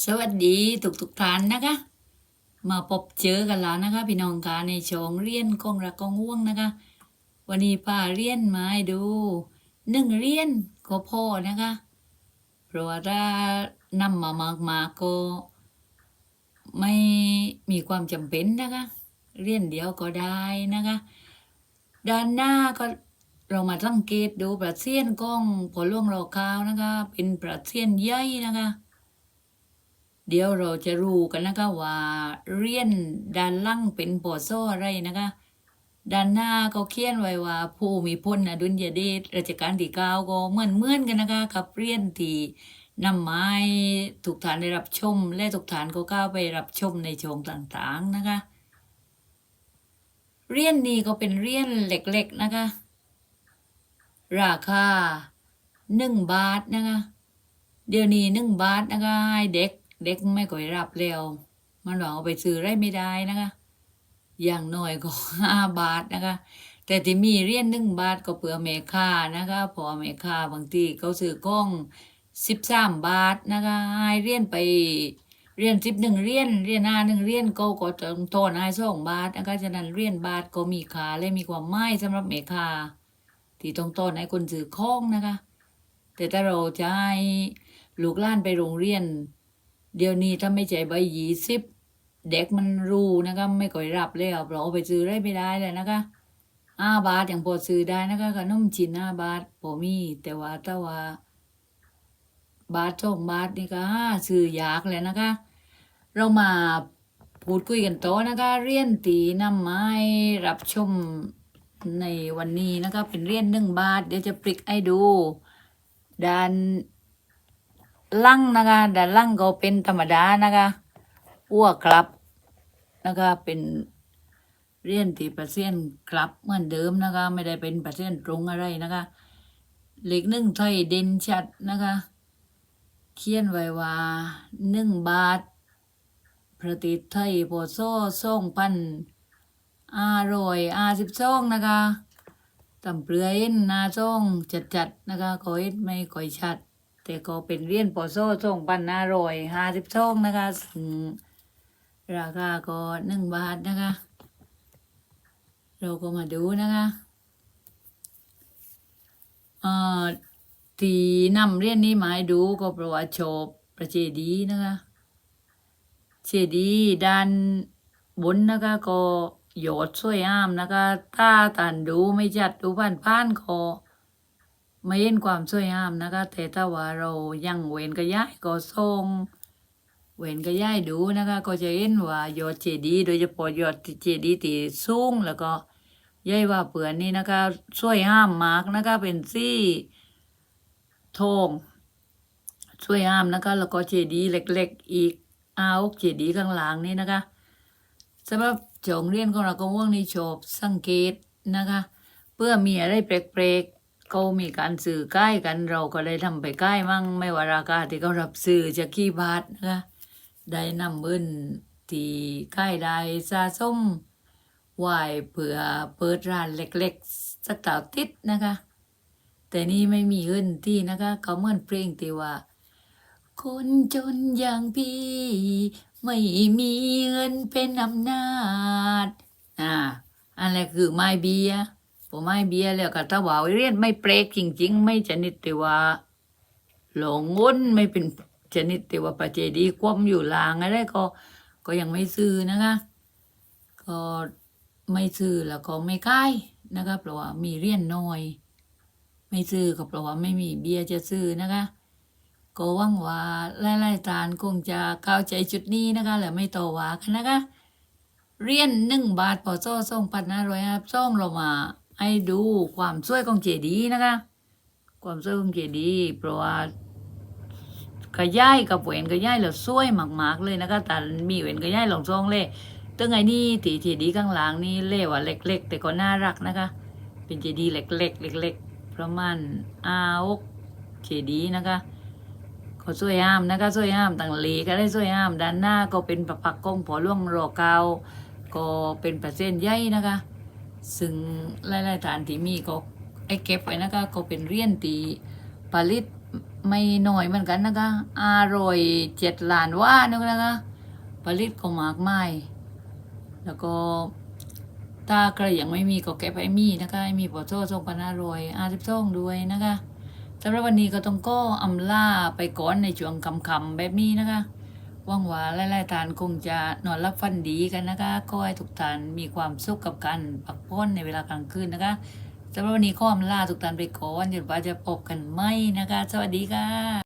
สวัสดีทุกทุกท่านนะคะ มาพบเจอกันแล้วนะคะ พี่น้องคะในช่องเรียนกองรักกองว่วงนะคะ วันนี้ป้าเรียนมาให้ดูหนึ่งเรียนก็พอนะคะเพราะว่าถ้านำมามากมาก็ไม่มีความจำเป็นนะคะ เรียนเดียวก็ได้นะคะ ด้านหน้าก็เรามาสังเกตดูประเซียนกล้องพอล่วงรอข้าวนะคะ เป็นประเซียนใหญ่นะคะ เดี๋ยวเราจะรู้กันนะคะว่าเรียนด้านล่างเป็นปอซ่ออะไรนะคะ ด้านหน้าก็เขียนไว้ว่า ผู้มีพลอดุลยเดชรัชกาลที่เก้าก็เหมือนเหมือนกันนะคะกับเรียนที่นำไม้ถูกฐานได้รับชม และถูกฐานก็ก้าวไปรับชมในช่องต่างๆนะคะ เรียนนี้ก็เป็นเรียนเล็กๆนะคะ ราคาหนึ่งบาทนะคะ เดี๋ยวนี้หนึ่งบาทนะคะให้เด็ก เด็กไม่ก่อยรับแล้วมันหวังเอาไปซื้อไรไม่ได้นะคะ อย่างน้อยก็ห้าบาทนะคะ แต่ที่มีเรียนหนึ่งบาทก็เผื่อเมค่านะคะพอเมค่าบางทีเขาซื้อกล้องสิบสามบาทนะคะให้เรียนไปเรียนสิบหนึ่งเรียนเรียนห้าหนึ่งเรียนก็ก็ต้องทอนให้สองบาทนะคะฉะนั้นเรียนบาทก็มีค่าและมีความหมายสำหรับเมค่าที่ต้องทอนให้คนซื้อของนะคะ แต่ถ้าเราจะให้ลูกหล้านไปโรงเรียน เดี๋ยวนี้ถ้าไม่ใจใบยี่สิบเด็กมันรู้นะคะไม่ก่อยรับแล้วเราเอาไปซื้อได้ไม่ได้เลยนะคะห้าบาทอย่างพอซื้อได้นะคะขนมจีนห้าบาทพอมีแต่ว่าถ้าว่า บาทสองบาทนี่ก็หาซื้อยากเลยนะคะ เรามาพูดคุยกันต่อนะคะ เรียนตีน้ำไม้รับชมในวันนี้นะคะเป็นเรียนหนึ่งบาท เดี๋ยวจะปริกให้ดูด้าน ลั่งนะคะด้านล่างก็เป็นธรรมดานะคะอ้วกครับนะคะเป็นเรียนที่ปร์เซ็นต์ครับเหมือนเดิมนะคะ ไม่ได้เป็นปร์เซ็นต์ตรงอะไรนะคะเหลขหนึ่งไทยเด่นชัดนะคะเขียนไว้ว่าหนึ่งบาทประเทศไทยพศสองพันอาร้อยอาสิบสองนะคะตำเปลือยนาซ่องจัดๆนะคะขอเอ็ดไม่ค่อยชัด แต่ก็เป็นเรียญปอโซ่สองพันห้ารอยห้าสิบสองนะคะราคาก็หนึ่งบาทนะคะ เราก็มาดูนะคะเอ่อที่นำเรียญนี้มาให้ดูก็เพราะว่าชอบประเจดีนะคะเจดีด้านบนนะคะก็หยอดสวยงามนะคะถ้าตันดูไม่จัดดูผ่านผ่านๆก็ ไม่เห็นความสวยงามนะคะแต่ถ้าว่าเรายังเว้นก็ย้ายก็ส่งเว้นก็ย้ายดูนะคะ ก็จะเห็นว่ายอดเจดีโดยเฉพาะยอดเจดีย์ที่สูงแล้วก็ย้ายว่าเปลือนนี่นะคะสวยงามมากนะคะเป็นสีทองสวยงามนะคะแล้วก็เจดีเล็ก ๆ อีกอาวเจดีข้างหลังนี่นะคะสำหรับจงเรียนของเราก็ว่างในชอบสังเกตนะคะ เพื่อมีอะไรแปลกๆ ก็มีการสื่อใกล้กันเราก็ได้ทำไปใกล้มั่งไม่ว่าราคาที่เขารับซื้อจะกี่บาทนะคะได้นำเงินที่ใกล้ได้สะสมไว้เพื่อเปิดร้านเล็กๆสักต่าติดนะคะ แต่นี่ไม่มีเงินที่นะคะ เขาเหมือนเพลงที่ว่า คนจนอย่างพี่ ไม่มีเงินเป็นอำนาจอ่าอะไรคือไม้เบียร์ ผมไม่เบียแล้วก็ถ้าว่าเรียนไม่เปรกจริง ๆ ไม่ชนิดที่ว่าหลงงนไม่เป็นชนิดที่ว่าประเจดีคว่ำอยู่ลางอะไรก็ ก็ยังไม่ซื้อนะคะ ก็ไม่ซื้อแล้วก็ไม่ใกล้นะคะเพราะว่ามีเรียนน้อย ไม่ซื้อก็เพราะว่าไม่มีเบียจะซื้อนะคะก็หวังว่าหลายๆตานคงจะเข้าใจจุดนี้นะคะและไม่ต่อว่ากันนะคะ เรียนหนึ่งบาทพอโซ่ส่งพันห้าร้อยครับส่งเรามา ให้ดูความสวยของเจดีนะคะ ความสวยของเจดีเพราะว่าขยายกับเวนขยายแล้วสวยมากๆเลยนะคะแต่มีเวนขยายหลงซองเลยตั้งไงนี่ตีเจดีข้างหลังนี่เล่ว่าเล็ก ๆ แต่ก็น่ารักนะคะ เป็นเจดีเล็กๆเล็กๆประมาณอาอกเจดีนะคะก็สวยงามนะคะสวยงามต่างหลีก็ได้สวยงามด้านหน้าก็เป็นประพักก้องผอล่วงรอเกาก็เป็นประเส้นใหญ่นะคะ ซึ่งหลายๆฐานที่มีก็ไอ้เก็บไว้นะคะก็เป็นเรียญตีผลิตไม่น้อยเหมือนกันนะคะอร่อยเจ็ดล้านว่านึกนะคะผลิตก็มากมายแล้วก็ถ้าใครยังไม่มีก็เก็บให้มีนะคะให้มีปอโซ่ทรงพันาร้อยอาสิบซ่องด้วยนะคะสำหรับวันนี้ก็ต้องก็อำลาไปก่อนในช่วงคำๆแบบนี้นะคะ ว่างว่าไลายๆทานคงจะนอนรับฟันดีกันนะคะ ก็ให้ทุกท่านมีความสุขกับการพักผ่อนในเวลากลางคืนนะคะสำหรับวันนี้ข้ออำลาทุกท่านไปก่อนเดี๋ยวว่าจะพบกันไหมนะคะ สวัสดีค่ะ